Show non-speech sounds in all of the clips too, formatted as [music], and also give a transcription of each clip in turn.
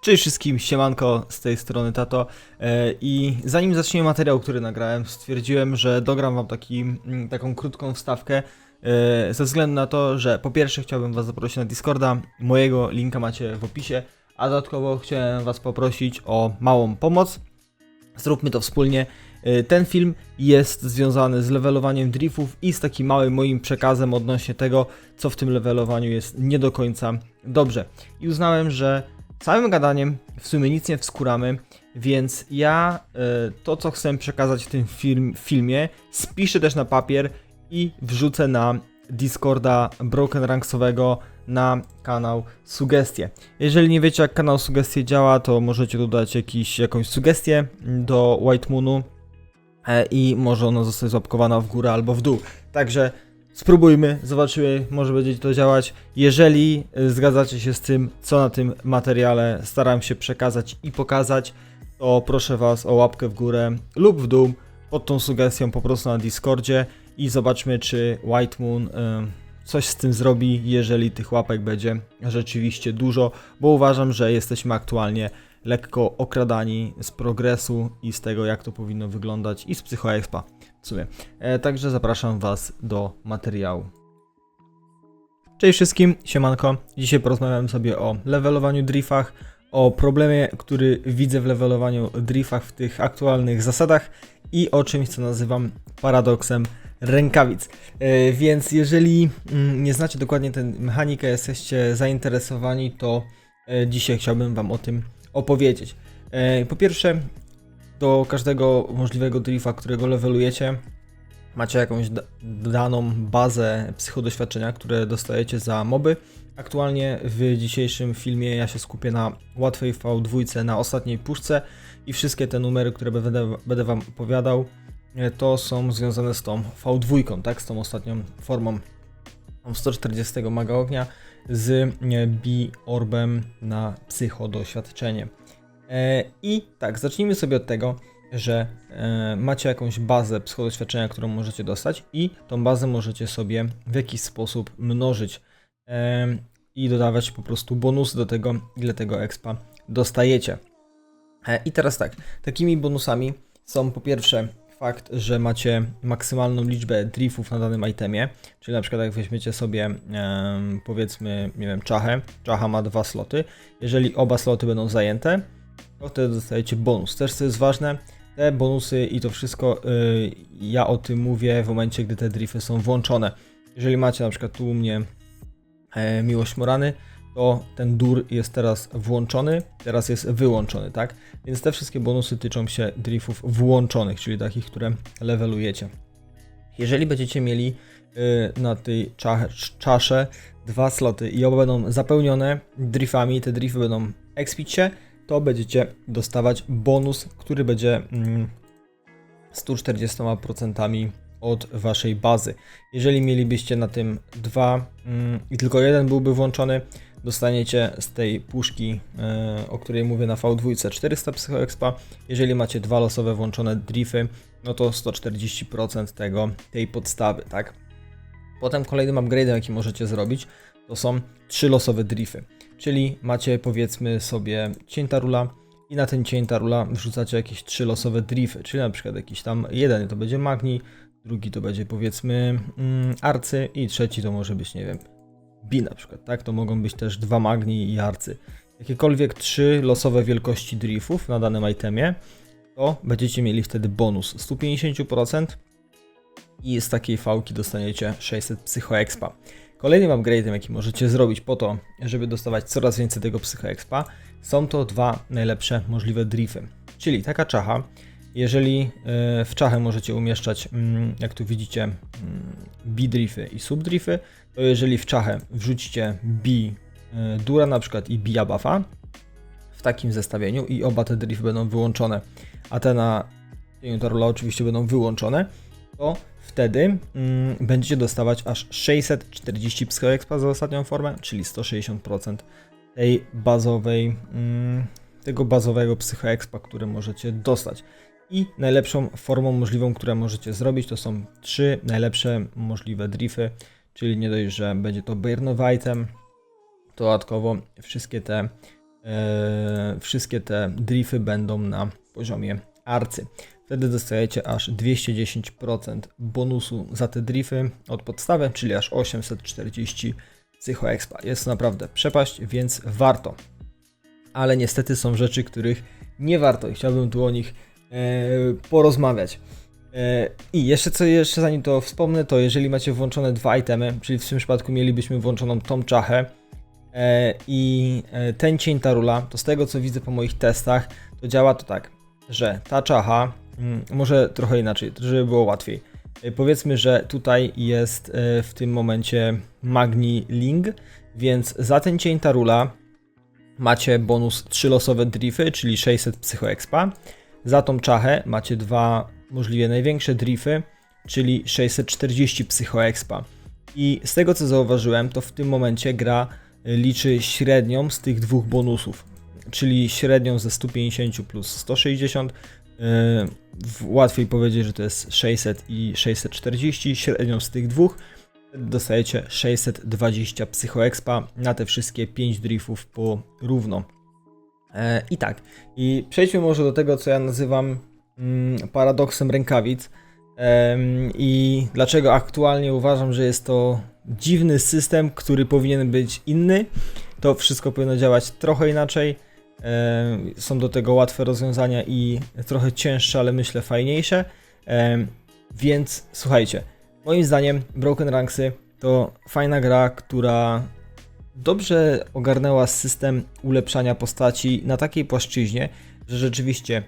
Cześć wszystkim, siemanko z tej strony Tato e, i zanim zaczniemy materiał, który nagrałem, stwierdziłem, że dogram wam taki, mm, taką krótką wstawkę e, ze względu na to, że po pierwsze chciałbym was zaprosić na Discorda, mojego linka macie w opisie, a dodatkowo chciałem was poprosić o małą pomoc, zróbmy to wspólnie. E, Ten film jest związany z levelowaniem driftów i z takim małym moim przekazem odnośnie tego, co w tym levelowaniu jest nie do końca dobrze. I uznałem, że samym gadaniem w sumie nic nie wskuramy, więc ja e, to, co chcę przekazać w tym film, filmie, spiszę też na papier i wrzucę na Discorda Broken Ranksowego na kanał Sugestie. Jeżeli nie wiecie, jak kanał Sugestie działa, to możecie dodać jakiś, jakąś sugestię do White Moonu e, i może ona zostać złapkowana w górę albo w dół. Także spróbujmy, zobaczymy, może będzie to działać. Jeżeli y, zgadzacie się z tym, co na tym materiale staram się przekazać i pokazać, to proszę Was o łapkę w górę lub w dół pod tą sugestią po prostu na Discordzie i zobaczmy, czy White Moon y, coś z tym zrobi, jeżeli tych łapek będzie rzeczywiście dużo, bo uważam, że jesteśmy aktualnie lekko okradani z progresu i z tego, jak to powinno wyglądać i z Psychoexpa w sumie. E, także zapraszam Was do materiału. Cześć wszystkim, siemanko. Dzisiaj porozmawiam sobie o levelowaniu driftach, o problemie, który widzę w levelowaniu driftach w tych aktualnych zasadach i o czymś, co nazywam paradoksem rękawic. E, więc jeżeli mm, nie znacie dokładnie tę mechanikę, jesteście zainteresowani, to e, dzisiaj chciałbym Wam o tym opowiedzieć. E, Po pierwsze, do każdego możliwego drifta, którego levelujecie, macie jakąś da- daną bazę psychodoświadczenia, które dostajecie za moby. Aktualnie w dzisiejszym filmie ja się skupię na łatwej V2, na ostatniej puszce i wszystkie te numery, które będę, będę Wam opowiadał, e, to są związane z tą V2, tak, z tą ostatnią formą Mam 140 maga ognia z e, B-orbem na psychodoświadczenie. E, I tak, zacznijmy sobie od tego, że e, macie jakąś bazę psychodoświadczenia, którą możecie dostać i tą bazę możecie sobie w jakiś sposób mnożyć i dodawać po prostu bonusy do tego, ile tego expa dostajecie. I teraz tak, takimi bonusami są po pierwsze fakt, że macie maksymalną liczbę driftów na danym itemie, czyli na przykład jak weźmiecie sobie powiedzmy, nie wiem, czachę, czacha ma dwa sloty, jeżeli oba sloty będą zajęte, to wtedy dostajecie bonus. Też co jest ważne, te bonusy i to wszystko, y, ja o tym mówię w momencie, gdy te drifty są włączone. Jeżeli macie na przykład tu u mnie e, Miłość Morany, to ten dur jest teraz włączony, teraz jest wyłączony, tak? Więc te wszystkie bonusy tyczą się driftów włączonych, czyli takich, które levelujecie. Jeżeli będziecie mieli y, na tej cza czasze dwa sloty i oba będą zapełnione driftami, te drifty będą expić się, to będziecie dostawać bonus, który będzie mm, 140% od waszej bazy. Jeżeli mielibyście na tym dwa mm, i tylko jeden byłby włączony, dostaniecie z tej puszki, e, o której mówię na V2 400 psychoexpa. Jeżeli macie dwa losowe włączone drify, no to 140% tego, tej podstawy, tak? Potem kolejnym upgrade'em, jaki możecie zrobić, to są trzy losowe drify. Czyli macie powiedzmy sobie cień tarula i na ten cień tarula wrzucacie jakieś trzy losowe drify, czyli na przykład jakiś tam jeden to będzie magni, drugi to będzie powiedzmy mm, arcy i trzeci to może być, nie wiem, bi na przykład, tak? To mogą być też dwa magni i arcy. Jakiekolwiek trzy losowe wielkości driftów na danym itemie, to będziecie mieli wtedy bonus 150% i z takiej fałki dostaniecie 600 psychoexpa. Kolejnym upgrade'em, jaki możecie zrobić po to, żeby dostawać coraz więcej tego psychoexpa, są to dwa najlepsze możliwe drifty. Czyli taka czacha, jeżeli e, w czachę możecie umieszczać, mm, jak tu widzicie, mm, B-drify i sub-drify, to jeżeli w czachę wrzucicie B e, dura na przykład i B buffa w takim zestawieniu i oba te drifty będą wyłączone, a te na Tarula oczywiście będą wyłączone, to wtedy mm, będziecie dostawać aż 640 psychoexpa za ostatnią formę, czyli 160% tej bazowej, mm, tego bazowego psychoexpa, które możecie dostać. I najlepszą formą możliwą, którą możecie zrobić, to są trzy najlepsze możliwe drifty, czyli nie dość, że będzie to to dodatkowo wszystkie te e, wszystkie te drify będą na poziomie arcy. Wtedy dostajecie aż 210% bonusu za te drify od podstawy, czyli aż 840 psychoexpa. Jest to naprawdę przepaść, więc warto. Ale niestety są rzeczy, których nie warto i chciałbym tu o nich porozmawiać. E, I jeszcze co, jeszcze zanim to wspomnę, to jeżeli macie włączone dwa itemy, czyli w tym przypadku mielibyśmy włączoną tą czachę e, i e, ten cień Tarula, to z tego co widzę po moich testach, to działa to tak, że ta czacha, mm, może trochę inaczej, żeby było łatwiej. E, Powiedzmy, że tutaj jest e, w tym momencie Magni Ling, więc za ten cień Tarula macie bonus 3 losowe drify, czyli 600 psychoexpa. Za tą czachę macie dwa możliwie największe drify, czyli 640 psychoexpa. I z tego co zauważyłem, to w tym momencie gra liczy średnią z tych dwóch bonusów, czyli średnią ze 150 plus 160. Yy, łatwiej powiedzieć, że to jest 600 i 640, średnią z tych dwóch dostajecie 620 psychoexpa na te wszystkie 5 driftów po równo. E, I tak, i przejdźmy może do tego, co ja nazywam mm, paradoksem rękawic. I dlaczego aktualnie uważam, że jest to dziwny system, który powinien być inny. To wszystko powinno działać trochę inaczej. Em, Są do tego łatwe rozwiązania i trochę cięższe, ale myślę fajniejsze. Em, Więc słuchajcie, moim zdaniem Broken Ranksy to fajna gra, która dobrze ogarnęła system ulepszania postaci na takiej płaszczyźnie, że rzeczywiście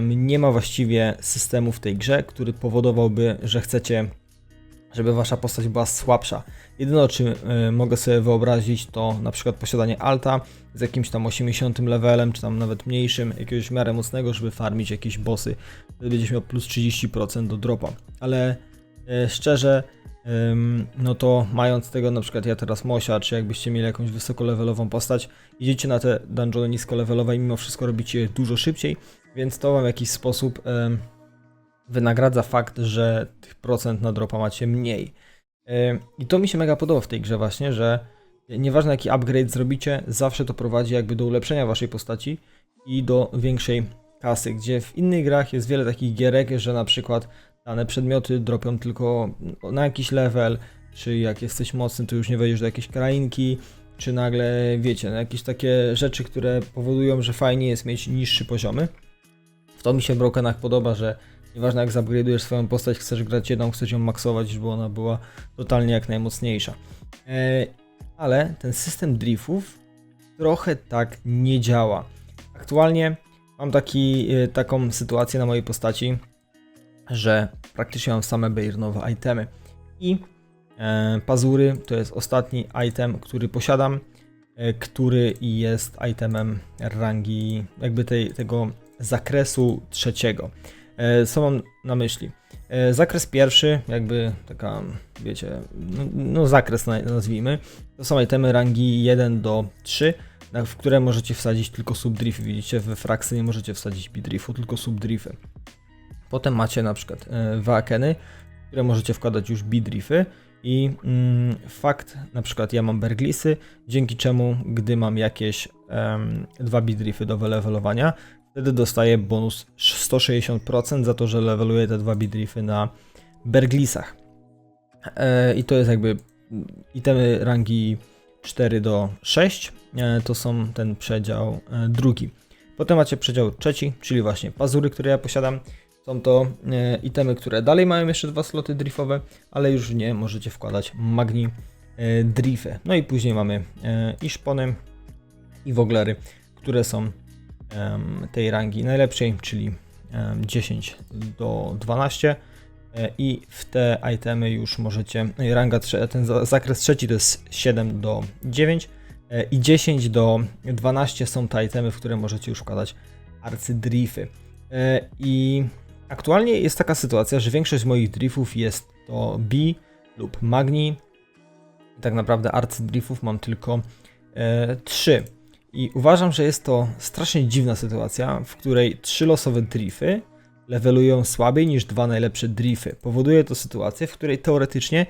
nie ma właściwie systemu w tej grze, który powodowałby, że chcecie, żeby wasza postać była słabsza. Jedyne o czym e, mogę sobie wyobrazić to na przykład posiadanie alta z jakimś tam 80 levelem, czy tam nawet mniejszym, jakiegoś w miarę mocnego, żeby farmić jakieś bossy. Wtedy będziesz miał plus 30% do dropa. Ale e, szczerze, no to mając tego na przykład ja teraz Mosia, czy jakbyście mieli jakąś wysokolevelową postać, idziecie na te dungeony niskolevelowe i mimo wszystko robicie je dużo szybciej, więc to wam w jakiś sposób wynagradza fakt, że tych procent na dropa macie mniej. I to mi się mega podoba w tej grze właśnie, że nieważne jaki upgrade zrobicie, zawsze to prowadzi jakby do ulepszenia waszej postaci i do większej kasy, gdzie w innych grach jest wiele takich gierek, że na przykład dane przedmioty dropią tylko na jakiś level, czy jak jesteś mocny, to już nie wejdziesz do jakiejś krainki, czy nagle, wiecie, no jakieś takie rzeczy, które powodują, że fajnie jest mieć niższy poziomy. W to mi się w Brokenach podoba, że nieważne jak zupgrade'ujesz swoją postać, chcesz grać jedną, chcesz ją maksować, żeby ona była totalnie jak najmocniejsza. E, ale ten system driftów trochę tak nie działa. Aktualnie mam taki, e, taką sytuację na mojej postaci, że praktycznie mam same Bairnowe itemy. I e, pazury to jest ostatni item, który posiadam, e, który jest itemem rangi, jakby tej, tego zakresu trzeciego. E, co mam na myśli? E, zakres pierwszy, jakby taka, wiecie, no, no zakres na- nazwijmy, to są itemy rangi 1 do 3, na- w które możecie wsadzić tylko subdrify. Widzicie, we fraksy nie możecie wsadzić bidrifu, tylko subdrify. Potem macie na przykład e, Waakeny, które możecie wkładać już bidriffy i mm, fakt, na przykład ja mam Berglisy, dzięki czemu gdy mam jakieś em, dwa bidriffy do wylevelowania, wtedy dostaję bonus 160% za to, że leveluję te dwa bidriffy na Berglisach. E, I to jest jakby itemy rangi 4 do 6, e, to są ten przedział e, drugi. Potem macie przedział trzeci, czyli właśnie pazury, które ja posiadam. Są to e, itemy, które dalej mają jeszcze dwa sloty driftowe, ale już nie możecie wkładać magni e, drify. No i później mamy e, i szpony, i woglery, które są tej rangi najlepszej, czyli em, 10 do 12. E, I w te itemy już możecie, no ranga, ten za- zakres trzeci to jest 7 do 9 e, i 10 do 12 są te itemy, w które możecie już wkładać arcydrify. I aktualnie jest taka sytuacja, że większość moich driftów jest to B lub Magni. Tak naprawdę arcydriftów mam tylko e, 3. I uważam, że jest to strasznie dziwna sytuacja, w której trzy losowe drifty levelują słabiej niż dwa najlepsze drifty. Powoduje to sytuację, w której teoretycznie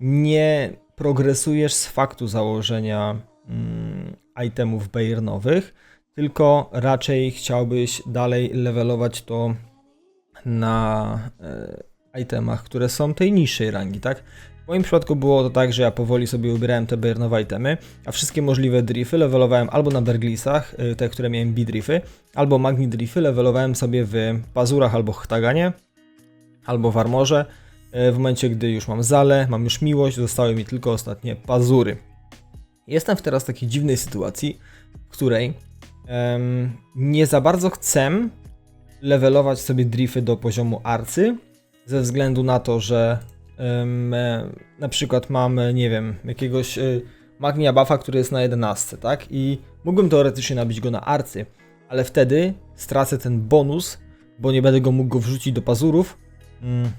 nie progresujesz z faktu założenia mm, itemów bayernowych, tylko raczej chciałbyś dalej levelować to na e, itemach, które są tej niższej rangi, tak? W moim przypadku było to tak, że ja powoli sobie ubierałem te bayernowe itemy, a wszystkie możliwe drify levelowałem albo na Berglisach, y, te, które miałem B-drify, albo Magni drify levelowałem sobie w Pazurach albo Chtaganie, albo w Armorze. Y, W momencie, gdy już mam Zale, mam już Miłość, zostały mi tylko ostatnie Pazury. Jestem w teraz takiej dziwnej sytuacji, w której em, nie za bardzo chcę levelować sobie drify do poziomu arcy, ze względu na to, że em, e, na przykład mam, nie wiem, jakiegoś y, Magnia buffa, który jest na 11, tak? I mógłbym teoretycznie nabić go na arcy, ale wtedy stracę ten bonus, bo nie będę go mógł wrzucić do pazurów. Mm.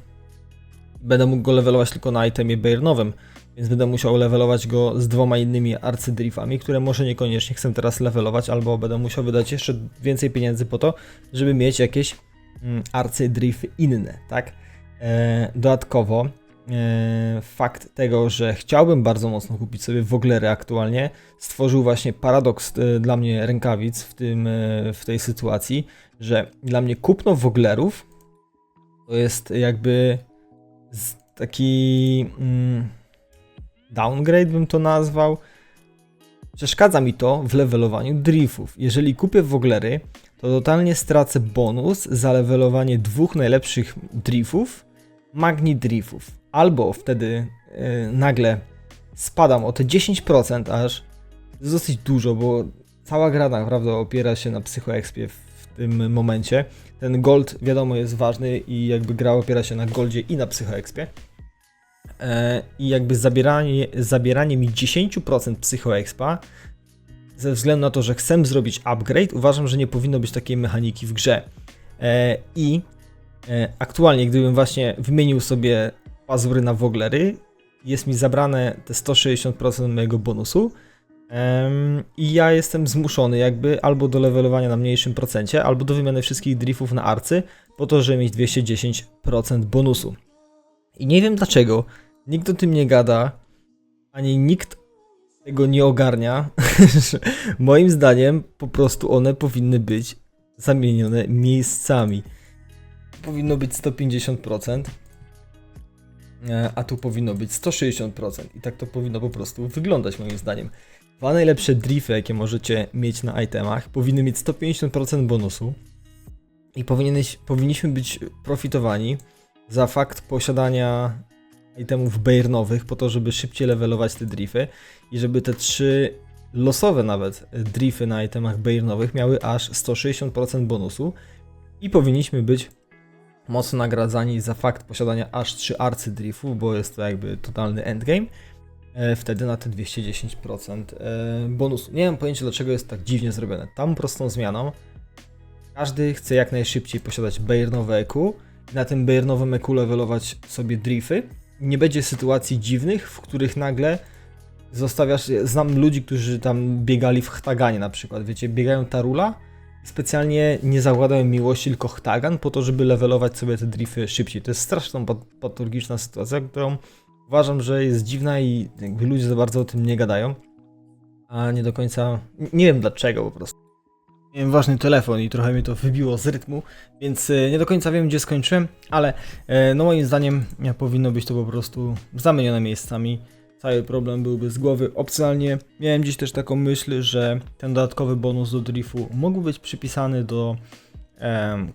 Będę mógł go levelować tylko na itemie bayernowym, więc będę musiał levelować go z dwoma innymi arcydriffami, które może niekoniecznie chcę teraz levelować, albo będę musiał wydać jeszcze więcej pieniędzy po to, żeby mieć jakieś mm, arcydriffy inne, tak? E, dodatkowo e, fakt tego, że chciałbym bardzo mocno kupić sobie woglery aktualnie, stworzył właśnie paradoks e, dla mnie rękawic w, tym, e, w tej sytuacji, że dla mnie kupno woglerów to jest jakby taki mm, downgrade bym to nazwał. Przeszkadza mi to w levelowaniu driftów. Jeżeli kupię woglery, to totalnie stracę bonus za levelowanie dwóch najlepszych driftów, magni driftów. Albo wtedy e, nagle spadam o te 10% aż. To jest dosyć dużo, bo cała gra naprawdę opiera się na psychoexpie w tym momencie. Ten gold wiadomo jest ważny i jakby gra opiera się na goldzie i na psychoexpie. E, I jakby zabieranie, zabieranie mi 10% psychoexpa ze względu na to, że chcę zrobić upgrade, uważam, że nie powinno być takiej mechaniki w grze. E, I e, aktualnie, gdybym właśnie wymienił sobie pazury na woglery, jest mi zabrane te 160% mojego bonusu. I ja jestem zmuszony jakby albo do levelowania na mniejszym procencie, albo do wymiany wszystkich driftów na arcy, po to, żeby mieć 210% bonusu. I nie wiem dlaczego, nikt o tym nie gada, ani nikt tego nie ogarnia, [laughs] moim zdaniem po prostu one powinny być zamienione miejscami. Powinno być 150%, e, a tu powinno być 160%. I tak to powinno po prostu wyglądać moim zdaniem. Dwa najlepsze drifty, jakie możecie mieć na itemach, powinny mieć 150% bonusu i powinniśmy być profitowani za fakt posiadania itemów bayernowych po to, żeby szybciej levelować te drifty i żeby te trzy losowe nawet drifty na itemach bayernowych miały aż 160% bonusu i powinniśmy być mocno nagradzani za fakt posiadania aż 3 arcy driftów, bo jest to jakby totalny endgame. E, wtedy na te 210% e, bonusu. Nie mam pojęcia dlaczego jest tak dziwnie zrobione. Tam prostą zmianą każdy chce jak najszybciej posiadać bayernowe EQ na tym bayernowym EQ levelować sobie drifty. Nie będzie sytuacji dziwnych, w których nagle zostawiasz. Znam ludzi, którzy tam biegali w Chtaganie na przykład. Wiecie, biegają Tarula specjalnie nie zakładają miłości, tylko Chtagan po to, żeby levelować sobie te drifty szybciej. To jest straszną pat- patologiczna sytuacja, którą uważam, że jest dziwna i ludzie za bardzo o tym nie gadają. A nie do końca. Nie wiem dlaczego po prostu. Miałem ważny telefon i trochę mnie to wybiło z rytmu, więc e, nie do końca wiem, gdzie skończyłem, ale e, no moim zdaniem e, powinno być to po prostu zamienione miejscami. Cały problem byłby z głowy. Opcjonalnie miałem dziś też taką myśl, że ten dodatkowy bonus do driftu mógł być przypisany do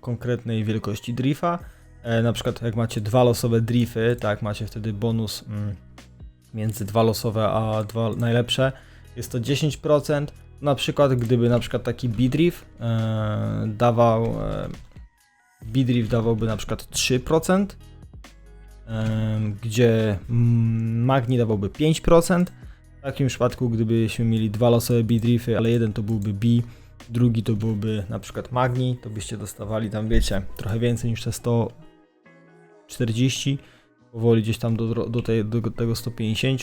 konkretnej wielkości drifa. E, na przykład jak macie dwa losowe drifty, tak, macie wtedy bonus mm, między dwa losowe a dwa najlepsze. Jest to 10%. Na przykład gdyby na przykład taki Bidrift e, dawał e, Bidrift dawałby na przykład 3%, e, gdzie Magni dawałby 5%. W takim przypadku gdybyśmy mieli dwa losowe Bidrifty, ale jeden to byłby B, drugi to byłby na przykład Magni, to byście dostawali tam wiecie trochę więcej niż te 140, powoli gdzieś tam do, do, tej, do tego 150.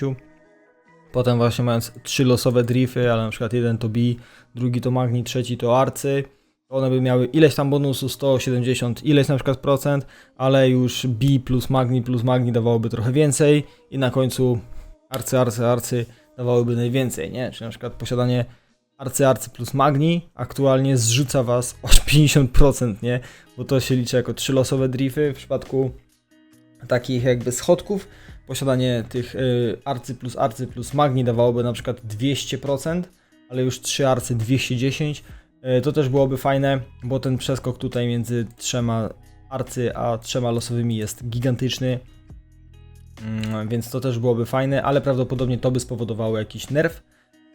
Potem właśnie mając trzy losowe drifty, ale na przykład jeden to B, drugi to Magni, trzeci to Arcy, one by miały ileś tam bonusu, 170, ileś na przykład procent, ale już B plus Magni plus Magni dawałoby trochę więcej i na końcu Arcy, Arcy, Arcy dawałyby najwięcej, nie? Czyli na przykład posiadanie arcy arcy plus magni aktualnie zrzuca was o 50%, nie? Bo to się liczy jako trzylosowe drify w przypadku takich jakby schodków. Posiadanie tych y, arcy plus arcy plus magni dawałoby na przykład 200%, ale już 3 arcy 210. Y, to też byłoby fajne, bo ten przeskok tutaj między trzema arcy a trzema losowymi jest gigantyczny. Mm, Więc to też byłoby fajne, ale prawdopodobnie to by spowodowało jakiś nerw,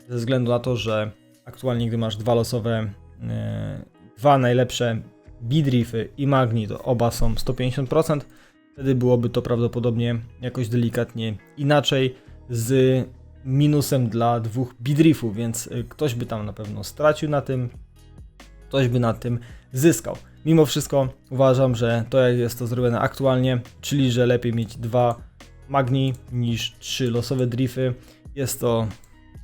ze względu na to, że aktualnie gdy masz dwa losowe, e, dwa najlepsze bidriffy i magni, to oba są 150%, wtedy byłoby to prawdopodobnie jakoś delikatnie inaczej z minusem dla dwóch bidriffów, więc e, ktoś by tam na pewno stracił na tym, ktoś by na tym zyskał. Mimo wszystko uważam, że to jak jest to zrobione aktualnie, czyli że lepiej mieć dwa magni niż trzy losowe drify, jest to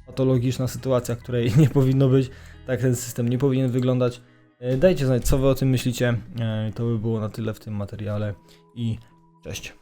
patologiczna sytuacja, której [laughs] nie powinno być. Tak ten system nie powinien wyglądać. E, Dajcie znać, co wy o tym myślicie. E, To by było na tyle w tym materiale i cześć.